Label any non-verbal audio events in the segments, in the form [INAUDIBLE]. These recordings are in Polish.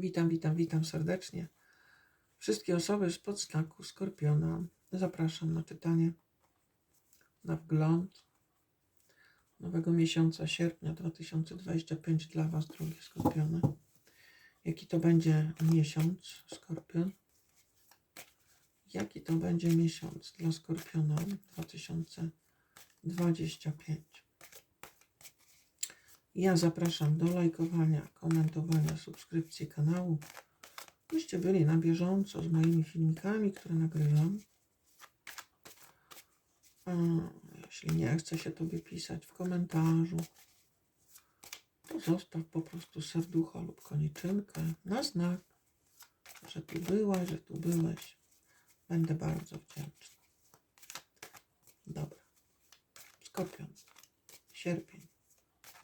Witam, witam, witam serdecznie. Wszystkie osoby z podznaku Skorpiona zapraszam na czytanie, na wgląd nowego miesiąca sierpnia 2025 dla Was, drogie Skorpiony. Jaki to będzie miesiąc, Skorpion? Jaki to będzie miesiąc dla Skorpiona 2025? Ja zapraszam do lajkowania, komentowania, subskrypcji kanału, byście byli na bieżąco z moimi filmikami, które nagrywam. Jeśli nie chce się Tobie pisać w komentarzu, to zostaw po prostu serducho lub koniczynkę na znak, że tu byłaś, że tu byłeś. Będę bardzo wdzięczny. Dobra. Skorpion. Sierpień.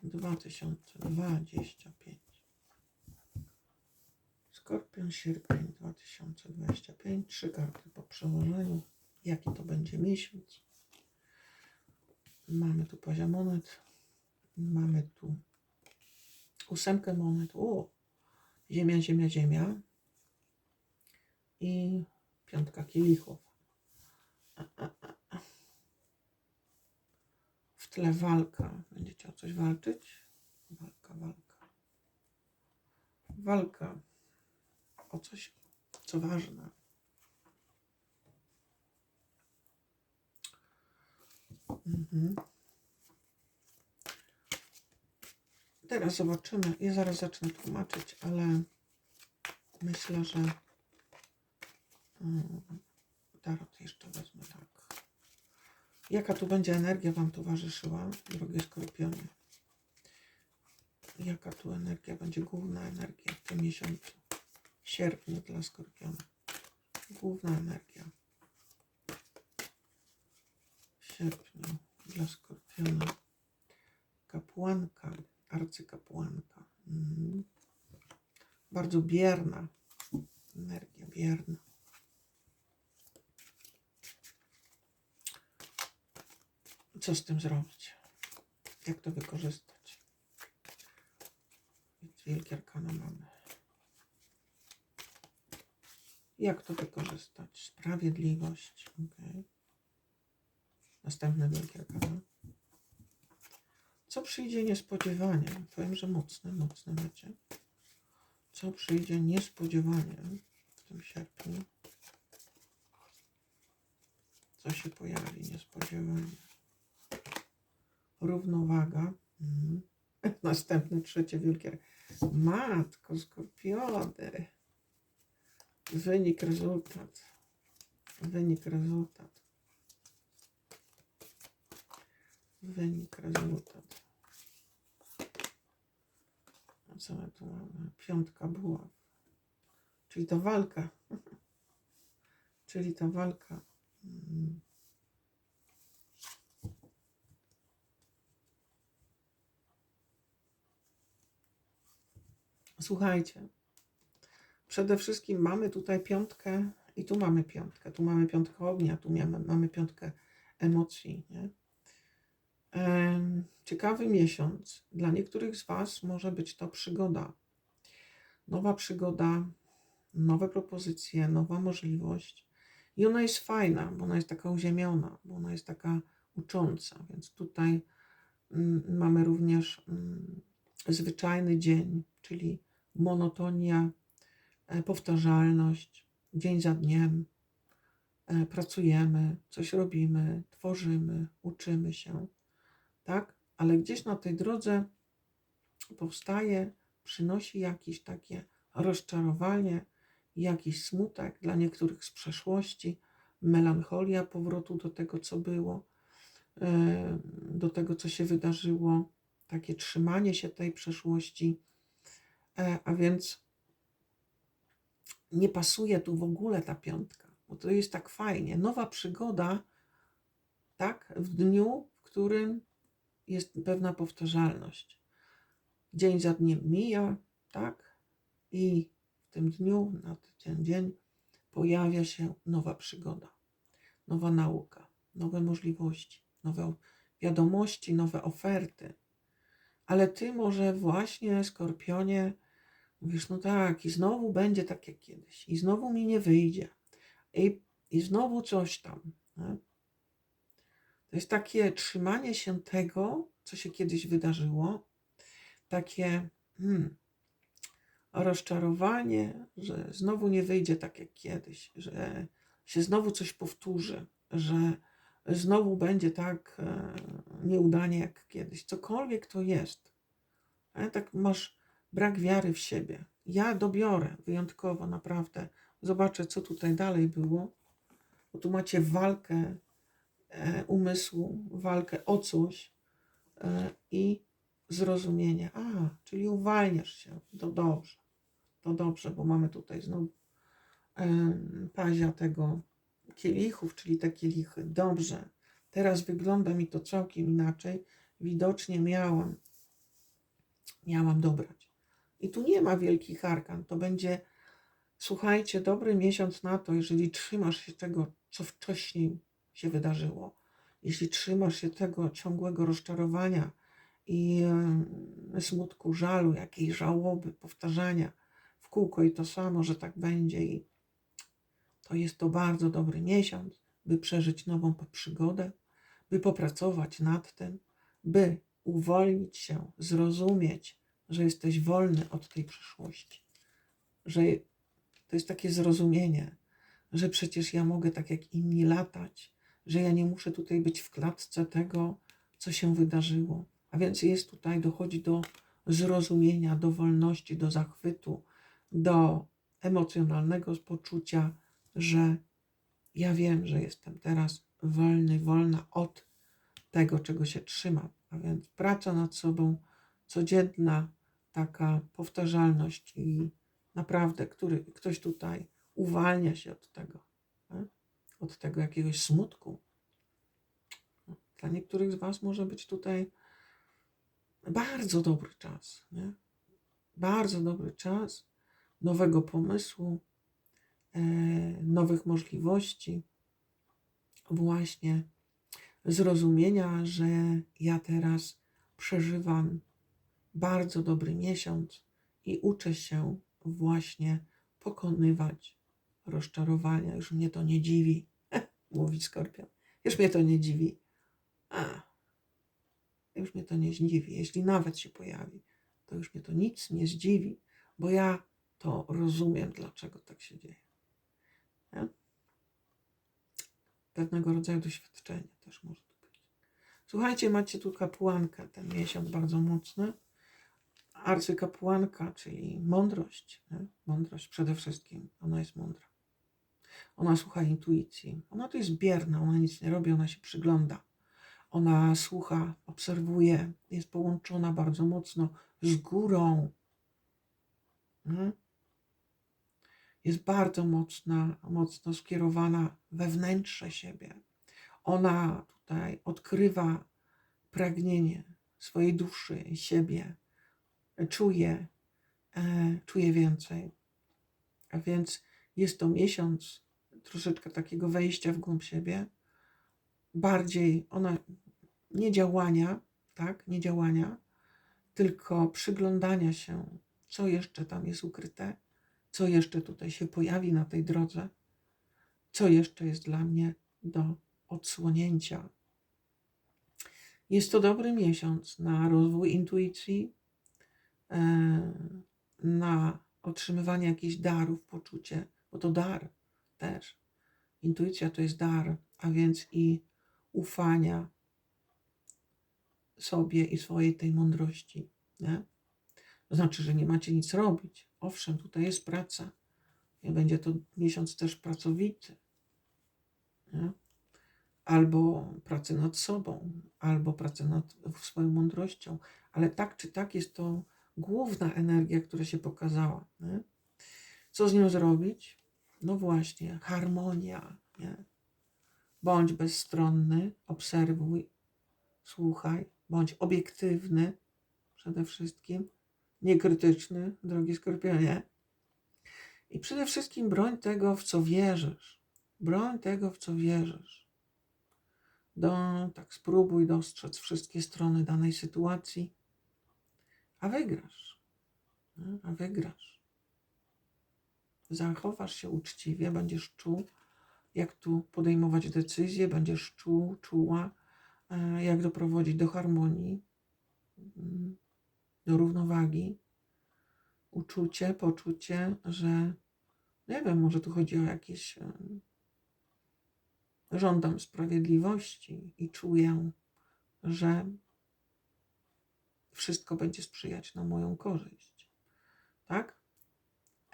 2025. Skorpion, sierpień 2025. Trzy karty po przełożeniu. Jaki to będzie miesiąc? Mamy tu poziom monet. Mamy tu ósemkę monet. O! Ziemia, ziemia, ziemia. I piątka kielichów. A, a, tle walka. Będziecie o coś walczyć? Walka, walka. Walka o coś, co ważne. Mhm. Teraz zobaczymy. Ja zaraz zacznę tłumaczyć, ale myślę, że mm, tarot jeszcze wezmę tak. Jaka tu będzie energia Wam towarzyszyła, drogie skorpionie? Jaka tu energia będzie główna energia w tym miesiącu? Sierpniu dla skorpiona. Główna energia. W sierpniu dla skorpiona. Kapłanka, arcykapłanka. Mhm. Bardzo bierna energia, bierna. Co z tym zrobić? Jak to wykorzystać? Wielkie arkana mamy. Jak to wykorzystać? Sprawiedliwość. Okay. Następne wielkie arkana. Co przyjdzie niespodziewanie? Powiem, że mocne, mocne macie. Co przyjdzie niespodziewanie w tym sierpniu? Co się pojawi niespodziewanie? Równowaga. Mhm. [LAUGHS] Następne trzecie wielkie. Matko, skorpiony. Wynik, rezultat. Wynik, rezultat. Wynik, rezultat. Co my tu mamy? Piątka buław. Czyli to walka. [LAUGHS] Czyli ta walka. Słuchajcie, przede wszystkim mamy tutaj piątkę i tu mamy piątkę. Tu mamy piątkę ognia, tu mamy, mamy piątkę emocji. Nie? Ciekawy miesiąc. Dla niektórych z Was może być to przygoda. Nowa przygoda, nowe propozycje, nowa możliwość. I ona jest fajna, bo ona jest taka uziemiona, bo ona jest taka ucząca. Więc tutaj mm, mamy również mm, zwyczajny dzień, czyli monotonia, e, powtarzalność, dzień za dniem. E, Pracujemy, coś robimy, tworzymy, uczymy się, tak? Ale gdzieś na tej drodze powstaje, przynosi jakieś takie rozczarowanie, jakiś smutek dla niektórych z przeszłości, melancholia powrotu do tego, co było, e, do tego, co się wydarzyło, takie trzymanie się tej przeszłości, a więc nie pasuje tu w ogóle ta piątka, bo to jest tak fajnie. Nowa przygoda, tak, w dniu, w którym jest pewna powtarzalność. Dzień za dniem mija, tak, i w tym dniu, na ten dzień pojawia się nowa przygoda, nowa nauka, nowe możliwości, nowe wiadomości, nowe oferty. Ale ty może właśnie, Skorpionie, Mówisz, no tak, i znowu będzie tak jak kiedyś, i znowu mi nie wyjdzie, i, i znowu coś tam. Nie? To jest takie trzymanie się tego, co się kiedyś wydarzyło, takie hmm, rozczarowanie, że znowu nie wyjdzie tak jak kiedyś, że się znowu coś powtórzy, że znowu będzie tak e, nieudanie jak kiedyś. Cokolwiek to jest. Tak masz brak wiary w siebie. Ja dobiorę wyjątkowo, naprawdę. Zobaczę, co tutaj dalej było. Bo tu macie walkę e, umysłu, walkę o coś e, i zrozumienie. A, czyli uwalniasz się. To dobrze. To dobrze, bo mamy tutaj znowu e, pazia tego kielichów, czyli te kielichy. Dobrze. Teraz wygląda mi to całkiem inaczej. Widocznie miałam, miałam dobrać. I tu nie ma wielkich arkan. To będzie, słuchajcie, dobry miesiąc na to, jeżeli trzymasz się tego, co wcześniej się wydarzyło. Jeśli trzymasz się tego ciągłego rozczarowania i smutku, żalu, jakiejś żałoby, powtarzania w kółko i to samo, że tak będzie i to jest to bardzo dobry miesiąc, by przeżyć nową przygodę, by popracować nad tym, by uwolnić się, zrozumieć, że jesteś wolny od tej przyszłości. Że to jest takie zrozumienie, że przecież ja mogę tak jak inni latać, że ja nie muszę tutaj być w klatce tego, co się wydarzyło. A więc jest tutaj, dochodzi do zrozumienia, do wolności, do zachwytu, do emocjonalnego poczucia, że ja wiem, że jestem teraz wolny, wolna od tego, czego się trzymam. A więc praca nad sobą, codzienna taka powtarzalność i naprawdę który, ktoś tutaj uwalnia się od tego, nie? od tego jakiegoś smutku. Dla niektórych z Was może być tutaj bardzo dobry czas, nie? bardzo dobry czas nowego pomysłu, e, nowych możliwości, właśnie zrozumienia, że ja teraz przeżywam bardzo dobry miesiąc i uczę się właśnie pokonywać rozczarowania. Już mnie to nie dziwi, [LAUGHS] mówi Skorpion. Już mnie to nie dziwi. A, już mnie to nie zdziwi. Jeśli nawet się pojawi, to już mnie to nic nie zdziwi, bo ja to rozumiem, dlaczego tak się dzieje. Pewnego rodzaju doświadczenie też może to być. Słuchajcie, macie tu kapłankę, ten miesiąc bardzo mocny. Arcykapłanka, czyli mądrość. Nie? Mądrość przede wszystkim. Ona jest mądra. Ona słucha intuicji. Ona to jest bierna, ona nic nie robi, ona się przygląda. Ona słucha, obserwuje, jest połączona bardzo mocno z górą. Nie? Jest bardzo mocna, mocno skierowana we wnętrze siebie. Ona tutaj odkrywa pragnienie swojej duszy, siebie, czuje, e, czuje więcej. A więc jest to miesiąc troszeczkę takiego wejścia w głąb siebie, bardziej ona nie działania, tak, nie działania, tylko przyglądania się, co jeszcze tam jest ukryte, co jeszcze tutaj się pojawi na tej drodze, co jeszcze jest dla mnie do odsłonięcia. Jest to dobry miesiąc na rozwój intuicji, na otrzymywanie jakichś darów, poczucie, bo to dar też. Intuicja to jest dar, a więc i ufania sobie i swojej tej mądrości. Nie? To znaczy, że nie macie nic robić. Owszem, tutaj jest praca. Będzie to miesiąc też pracowity. Nie? Albo pracy nad sobą, albo pracy nad swoją mądrością. Ale tak czy tak jest to główna energia, która się pokazała. Nie? Co z nią zrobić? No właśnie, harmonia. Nie? Bądź bezstronny, obserwuj, słuchaj, bądź obiektywny przede wszystkim, niekrytyczny, drogi skorpionie. I przede wszystkim broń tego, w co wierzysz. Broń tego, w co wierzysz. Do, tak spróbuj dostrzec wszystkie strony danej sytuacji, a wygrasz. nie? a wygrasz. Zachowasz się uczciwie, będziesz czuł, jak tu podejmować decyzje, będziesz czuł, czuła, e, jak doprowadzić do harmonii, mm, do równowagi, uczucie, poczucie, że nie wiem, może tu chodzi o jakieś. e, Żądam sprawiedliwości i czuję, że wszystko będzie sprzyjać na moją korzyść. Tak?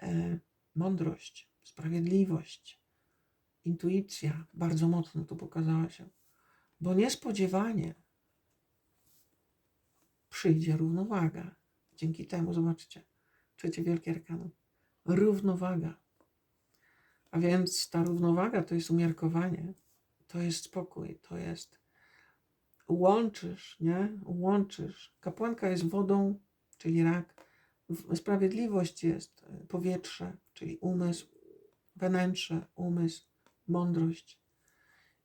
E, mądrość, sprawiedliwość, intuicja bardzo mocno tu pokazała się, bo niespodziewanie przyjdzie równowaga. Dzięki temu, zobaczcie, trzecie wielkie arkanum. Równowaga. A więc ta równowaga to jest umiarkowanie, to jest spokój, to jest łączysz, nie? Łączysz. Kapłanka jest wodą, czyli rak. Sprawiedliwość jest e, powietrze, czyli umysł, wnętrze, umysł, mądrość.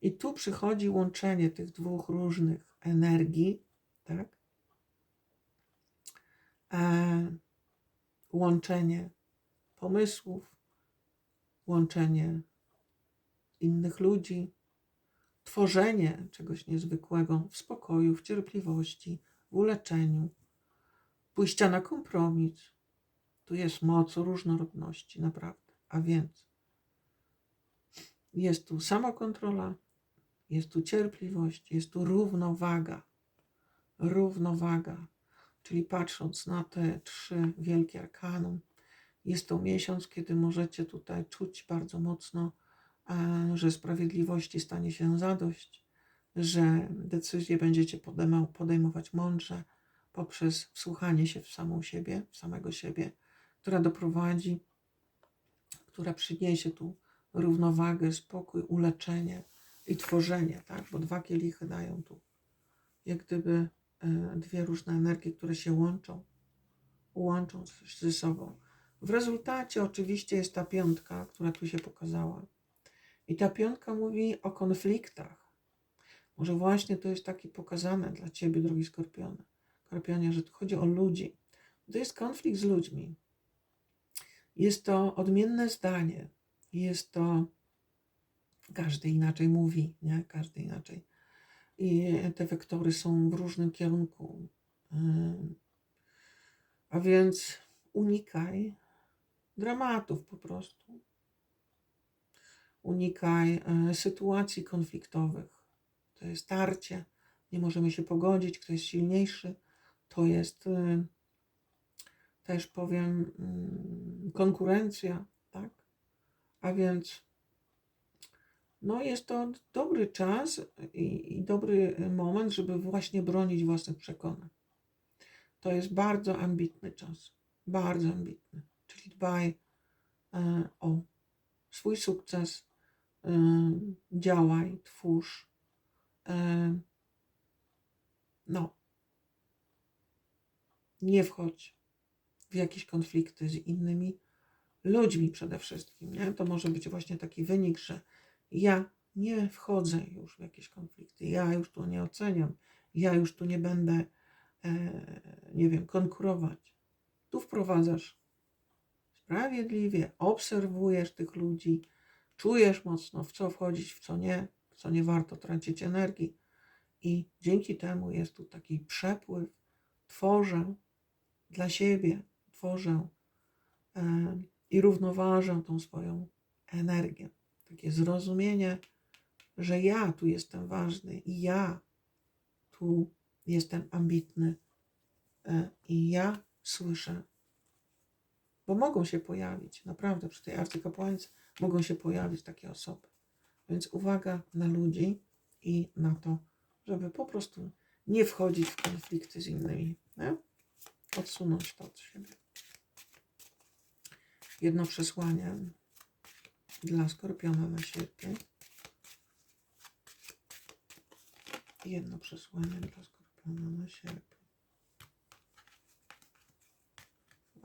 I tu przychodzi łączenie tych dwóch różnych energii, tak? E, łączenie pomysłów, łączenie innych ludzi, tworzenie czegoś niezwykłego w spokoju, w cierpliwości, w uleczeniu, pójścia na kompromis. Tu jest moc różnorodności, naprawdę. A więc jest tu samokontrola, jest tu cierpliwość, jest tu równowaga. Równowaga. Czyli patrząc na te trzy wielkie arkanum, jest to miesiąc, kiedy możecie tutaj czuć bardzo mocno, że sprawiedliwości stanie się zadość, że decyzje będziecie podejmo- podejmować mądrze poprzez wsłuchanie się w samą siebie, w samego siebie, która doprowadzi, która przyniesie tu równowagę, spokój, uleczenie i tworzenie, tak? Bo dwa kielichy dają tu jak gdyby e, dwie różne energie, które się łączą, łączą ze sobą. W rezultacie oczywiście jest ta piątka, która tu się pokazała. I ta piątka mówi o konfliktach. Może właśnie to jest taki pokazane dla Ciebie, drogi Skorpionie, Skorpionie, że tu chodzi o ludzi. To jest konflikt z ludźmi. Jest to odmienne zdanie. Jest to... Każdy inaczej mówi, nie? Każdy inaczej. I te wektory są w różnym kierunku. A więc unikaj dramatów po prostu. Unikaj e, sytuacji konfliktowych. To jest tarcie, nie możemy się pogodzić, kto jest silniejszy. To jest e, też powiem mm, konkurencja, tak? A więc no jest to dobry czas i, i dobry moment, żeby właśnie bronić własnych przekonań. To jest bardzo ambitny czas, bardzo ambitny. Czyli dbaj e, o swój sukces, e, działaj, twórz. E, no, nie wchodź w jakieś konflikty z innymi ludźmi przede wszystkim. Nie? To może być właśnie taki wynik, że ja nie wchodzę już w jakieś konflikty, ja już tu nie oceniam, ja już tu nie będę, e, nie wiem, konkurować. Tu wprowadzasz sprawiedliwie, obserwujesz tych ludzi, czujesz mocno, w co wchodzić, w co nie, w co nie warto tracić energii. I dzięki temu jest tu taki przepływ. Tworzę dla siebie, tworzę i równoważę tą swoją energię. Takie zrozumienie, że ja tu jestem ważny i ja tu jestem ambitny e, i ja słyszę bo mogą się pojawić, naprawdę przy tej arcykapłańce mogą się pojawić takie osoby. Więc uwaga na ludzi i na to, żeby po prostu nie wchodzić w konflikty z innymi. Nie? Odsunąć to od siebie. Jedno przesłanie dla Skorpiona na sierpień. Jedno przesłanie dla Skorpiona na sierpień.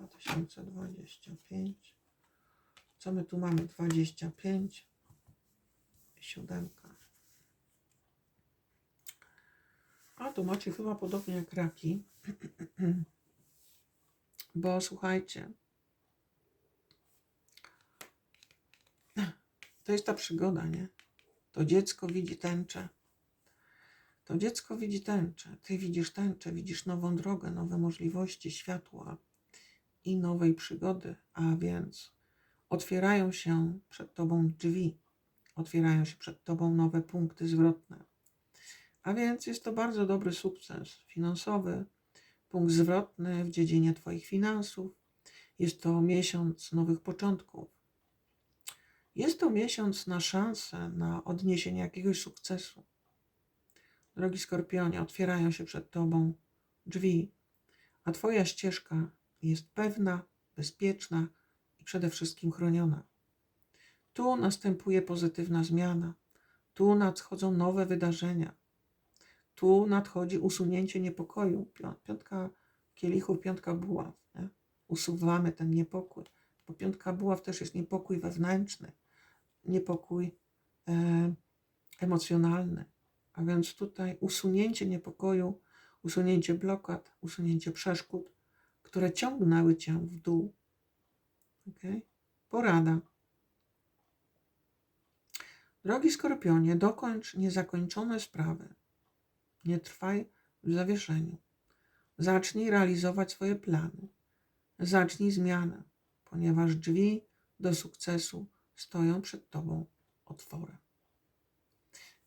2025. Co my tu mamy? 25. Siódemka. A tu macie chyba podobnie jak raki. [CLEARS THROAT] Bo słuchajcie, [CLEARS THROAT] to jest ta przygoda, nie? To dziecko widzi tęczę. To dziecko widzi tęczę. Ty widzisz tęczę, widzisz nową drogę, nowe możliwości, światła i nowej przygody. A więc otwierają się przed tobą drzwi, otwierają się przed tobą nowe punkty zwrotne. A więc jest to bardzo dobry sukces finansowy, punkt zwrotny w dziedzinie Twoich finansów. Jest to miesiąc nowych początków. Jest to miesiąc na szansę na odniesienie jakiegoś sukcesu. Drogi Skorpionie, otwierają się przed Tobą drzwi, a Twoja ścieżka jest pewna, bezpieczna i przede wszystkim chroniona. Tu następuje pozytywna zmiana, tu nadchodzą nowe wydarzenia, tu nadchodzi usunięcie niepokoju. Pią- Piątka kielichów, piątka buław. Nie? Usuwamy ten niepokój, bo piątka buław też jest niepokój wewnętrzny, niepokój e, emocjonalny. A więc tutaj usunięcie niepokoju, usunięcie blokad, usunięcie przeszkód, które ciągnęły cię w dół. Okay? Porada. Drogi Skorpionie, dokończ niezakończone sprawy. Nie trwaj w zawieszeniu. Zacznij realizować swoje plany. Zacznij zmianę, ponieważ drzwi do sukcesu stoją przed Tobą otworem.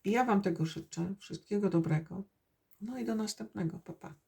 I ja Wam tego życzę. Wszystkiego dobrego. No i do następnego. Pa, pa.